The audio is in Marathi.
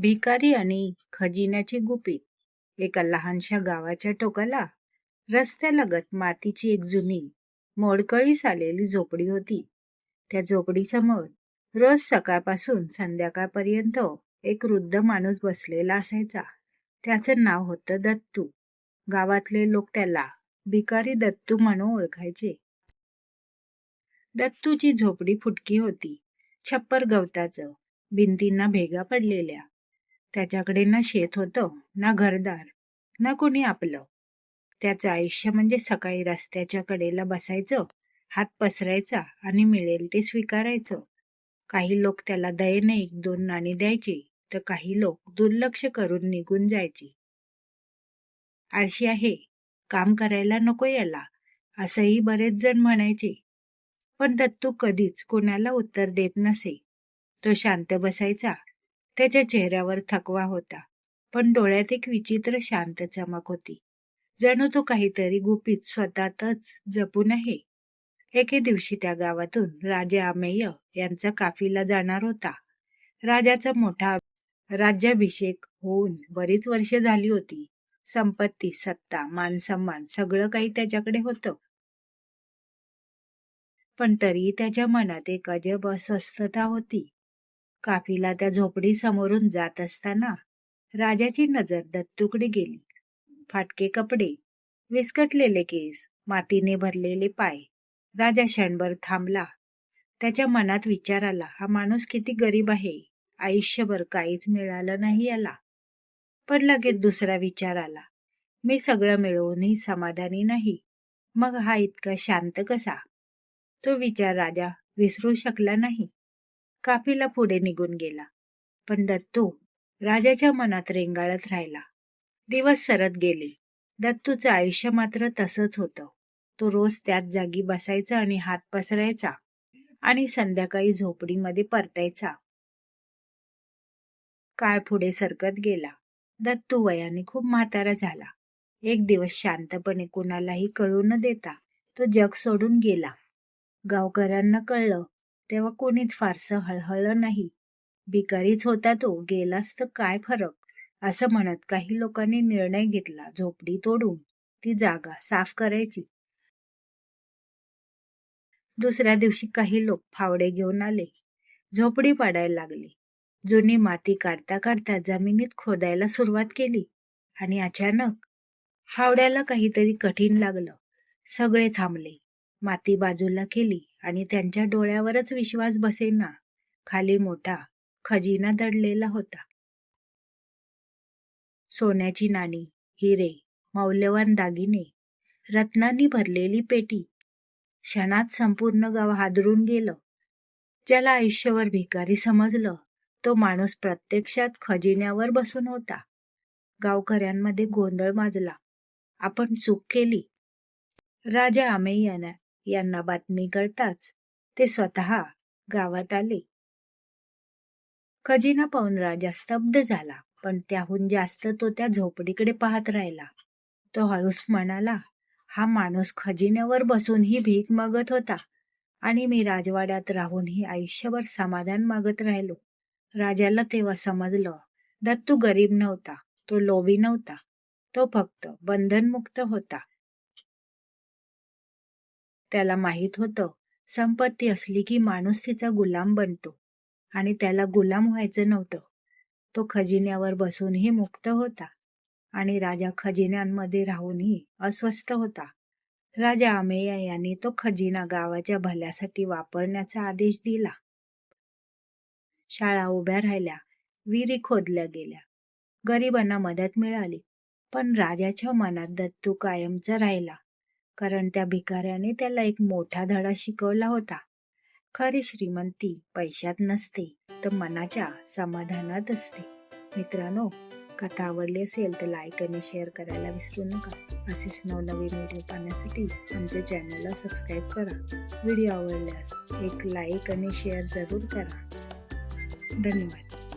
भिकारी आणि खजिन्याची गुपित. एका लहानशा गावाच्या टोकाला रस्त्यालगत मातीची एक जुनी मोडकळीस आलेली झोपडी होती. त्या झोपडीसमोर रोज सकाळपासून संध्याकाळपर्यंत एक वृद्ध माणूस बसलेला असायचा. त्याचं नाव होतं दत्तू. गावातले लोक त्याला भिकारी दत्तू म्हणून ओळखायचे. दत्तूची झोपडी फुटकी होती. छप्पर गवताचं भिंतींना भेगा पडलेल्या त्याच्याकडे ना शेत होतं ना घरदार ना कोणी आपलं. त्याचं आयुष्य म्हणजे सकाळी रस्त्याच्या कडेला बसायचं हात पसरायचा आणि मिळेल ते स्वीकारायचं. काही लोक त्याला दयेने एक दोन नाणी द्यायचे तर काही लोक दुर्लक्ष करून निघून जायची. आळशी आहे काम करायला नको याला असंही बरेच जण म्हणायचे. पण दत्तू कधीच कोणाला उत्तर देत नसे. तो शांत बसायचा त्याच्या चेहऱ्यावर थकवा होता पण डोळ्यात एक विचित्र शांत चमक होती जणू तो काहीतरी गुपित स्वतःतच जपून आहे. एके दिवशी त्या गावातून राजा अमेय यांचा काफिला जाणार होता. राजाचा मोठा राज्याभिषेक होऊन बरीच वर्ष झाली होती. संपत्ती सत्ता मानसन्मान सगळं काही त्याच्याकडे होतं. पण तरी त्याच्या मनात एक अजब अस्वस्थता होती. काफिला त्या झोपडी समोरून जात असताना राजाची नजर दत्तूकडे गेली. फाटके कपडे विस्कटलेले केस मातीने भरलेले पाय. राजा क्षणभर थांबला. त्याच्या मनात विचार आला हा माणूस किती गरीब आहे. आयुष्यभर काहीच मिळालं नाही याला. पण लगेच दुसरा विचार आला मी सगळं मिळवूनही समाधानी नाही. मग हा इतका शांत कसा? तो विचार राजा विसरू शकला नाही. काफीला पुढे निघून गेला. पण दत्तू राजाच्या मनात रेंगाळत राहिला. दिवस सरत गेले. दत्तूचं आयुष्य मात्र तसंच होतं. तो रोज त्याच जागी बसायचा आणि हात पसरायचा आणि संध्याकाळी झोपडीमध्ये परतायचा. काळ पुढे सरकत गेला. दत्तू वयाने खूप म्हातारा झाला. एक दिवस शांतपणे कुणालाही कळू न देता तो जग सोडून गेला. गावकऱ्यांना कळलं तेव्हा कोणीच फारसं हळहळलं नाही. भिकारीच होता तो गेलास तर काय फरक? असं म्हणत काही लोकांनी निर्णय घेतला झोपडी तोडून. ती जागा साफ करायची. दुसऱ्या दिवशी काही लोक फावडे घेऊन आले. झोपडी पाडायला लागले. जुनी माती काढता काढता जमिनीत खोदायला सुरुवात केली. आणि अचानक फावड्याला काहीतरी कठीण लागलं. सगळे थांबले. माती बाजूला केली. आणि त्यांच्या डोळ्यावरच विश्वास बसेना. खाली मोठा खजिना दडलेला होता. सोन्याची नाणी हिरे मौल्यवान दागिने रत्नांनी भरलेली पेटी. क्षणात संपूर्ण गाव हादरून गेलं. ज्याला आयुष्यभर भिकारी समजलं तो माणूस प्रत्यक्षात खजिन्यावर बसून होता. गावकऱ्यांमध्ये गोंधळ माजला. आपण चूक केली. राजा आमेयाना यांना बातमी कळताच ते स्वतः गावात आले. खजिना पाहून राजा स्तब्ध झाला पण त्याहून जास्त तो त्या झोपडीकडे पाहत राहिला. तो हळूस म्हणाला हा माणूस खजिन्यावर बसूनही भीक मागत होता आणि मी राजवाड्यात राहूनही आयुष्यभर समाधान मागत राहिलो. राजाला तेव्हा समजलं दत्तू गरीब नव्हता तो लोभी नव्हता. तो फक्त बंधनमुक्त होता. त्याला माहीत होतं संपत्ती असली की माणूस तिचा गुलाम बनतो आणि त्याला गुलाम व्हायचं नव्हतं. तो खजिन्यावर बसूनही मुक्त होता आणि राजा खजिन्यांमध्ये राहूनही अस्वस्थ होता. राजा आमेया यांनी तो खजिना गावाच्या भल्यासाठी वापरण्याचा आदेश दिला. शाळा उभ्या राहिल्या विहिरी खोदल्या गेल्या. गरिबांना मदत मिळाली पण राजाच्या मनात दत्तू कायमचा राहिला. कारण त्या भिकाऱ्याने त्याला एक मोठा धडा शिकवला होता. खरी श्रीमंती पैशात नसते तर मनाच्या समाधानात असते. मित्रांनो कथा आवडली असेल तर लाईक आणि शेअर करायला विसरू नका. असेच नवनवीन व्हिडिओ पाहण्यासाठी आमच्या चॅनलला सबस्क्राईब करा. व्हिडिओ आवडल्यास एक लाईक आणि शेअर जरूर करा. धन्यवाद.